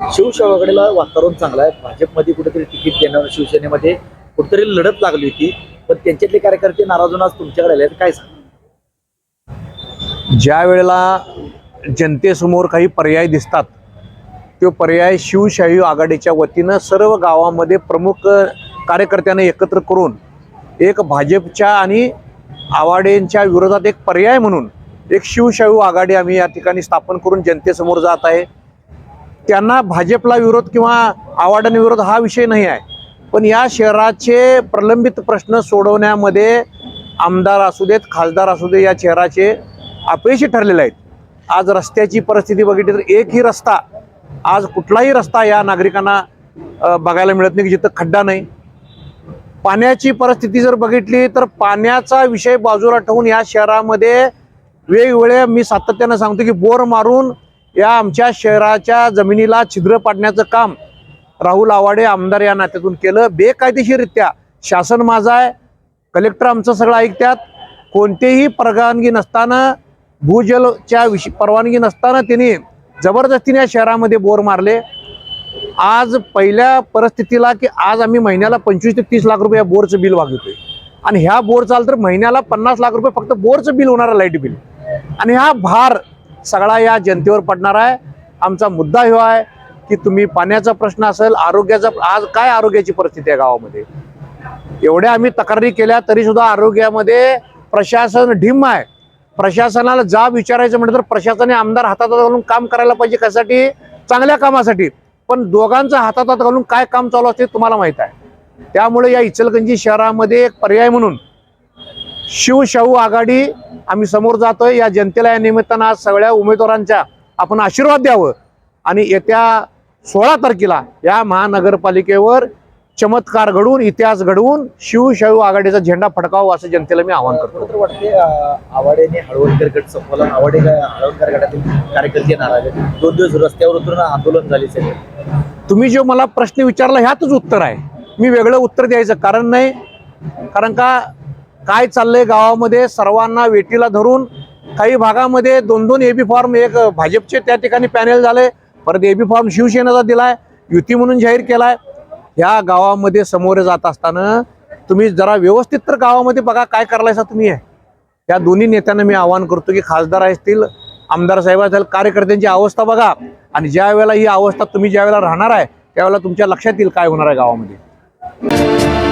शिवसेनेकडे वातावरण चांगलं आहे. भाजपमध्ये कुठेतरी तिकीट देणार शिवसेनेमध्ये कुठेतरी लढत लागली होती. पण त्यांच्यातले कार्यकर्ते नाराज होऊन आज तुमच्याकडे आले काय सांग ज्या वेळेला जनतेसमोर काही पर्याय दिसतात तो पर्याय शिवशाही आघाडीच्या वतीनं सर्व गावामध्ये प्रमुख कार्यकर्त्यांना एकत्र करून एक भाजपच्या आणि आवाडेंच्या विरोधात एक पर्याय म्हणून एक शिवशाही आघाडी आम्ही या ठिकाणी स्थापन करून जनतेसमोर जात आहे. त्यांना भाजपला विरोध किंवा आवाडाने विरोध हा विषय नाही आहे. पण या शहराचे प्रलंबित प्रश्न सोडवण्यामध्ये आमदार असू देत खासदार असू दे या शहराचे अपयशी ठरलेले आहेत. आज रस्त्याची परिस्थिती बघितली तर एकही रस्ता आज कुठलाही रस्ता या नागरिकांना बघायला मिळत नाही की जिथं खड्डा नाही. पाण्याची परिस्थिती जर बघितली तर पाण्याचा विषय बाजूला ठेवून या शहरामध्ये वेगवेगळ्या मी सातत्यानं सांगतो की बोर मारून या आमच्या शहराच्या जमिनीला छिद्र पाडण्याचं काम राहुल आवाडे आमदार या नात्यातून केलं. बेकायदेशीररित्या शासन माझा आहे. कलेक्टर आमचं सगळं ऐकतात. कोणतेही परवानगी नसताना भूजलच्या विष परवानगी नसताना त्यांनी जबरदस्तीने या शहरामध्ये बोर मारले. आज पहिल्या परिस्थितीला की आज आम्ही महिन्याला पंचवीस ते तीस लाख रुपये या बोरचं बिल वागवतोय आणि ह्या बोर चाल तर महिन्याला पन्नास लाख रुपये फक्त बोरचं बिल होणार लाइट बिल. आणि हा भार सगळा या जनतेवर पडणार आहे. आमचा मुद्दा हा आहे की तुम्ही पाण्याचा प्रश्न असेल आरोग्याचा आज काय आरोग्याची परिस्थिती आहे गावामध्ये? एवढ्या आम्ही तक्रारी केल्या तरी सुद्धा आरोग्यामध्ये प्रशासन ढिम आहे. प्रशासनाला जा विचारायचं म्हटलं तर प्रशासनाने आमदार हातात घालून काम करायला पाहिजे कशासाठी? चांगल्या कामासाठी. पण दोघांचं हातात घालून काय काम चालू असते तुम्हाला माहीत आहे. त्यामुळे या इचलगंजी शहरामध्ये एक पर्याय म्हणून शिवशाहू आघाडी आम्ही समोर जातोय. या जनतेला या निमित्तानं आज सगळ्या उमेदवारांच्या आपण आशीर्वाद द्यावं. आणि येत्या सोळा तारखेला या महानगरपालिकेवर चमत्कार घडवून इतिहास घडवून शिवशाहू आघाडीचा झेंडा फडकावा असं जनतेला मी आवाहन करतो. वाटते आवाडेने हळवणकर गट संपवला. आवाडे हळवणकर गटातील कार्यकर्ते नाराज दोन दिवस रस्त्यावर उतरून आंदोलन झाले सगळे. तुम्ही जो मला प्रश्न विचारला ह्यातच उत्तर आहे. मी वेगळं उत्तर द्यायचं कारण नाही. कारण का काय चाललंय गावामध्ये सर्वांना वेटीला धरून? काही भागामध्ये दोन दोन एबी फॉर्म एक भाजपचे त्या ठिकाणी पॅनेल झाले. परत एबी फॉर्म शिवसेनेचा दिलाय. युती म्हणून जाहीर केलाय. ह्या गावामध्ये समोर जात असताना तुम्ही जरा व्यवस्थित तर गावामध्ये बघा काय करायचा तुम्ही. आहे या दोन्ही नेत्यांना मी आवाहन करतो की खासदार असतील आमदार साहेब असतील कार्यकर्त्यांची अवस्था बघा. आणि ज्या वेळेला ही अवस्था तुम्ही ज्या वेळेला राहणार आहे त्यावेळेला तुमच्या लक्षात येईल काय होणार आहे गावामध्ये.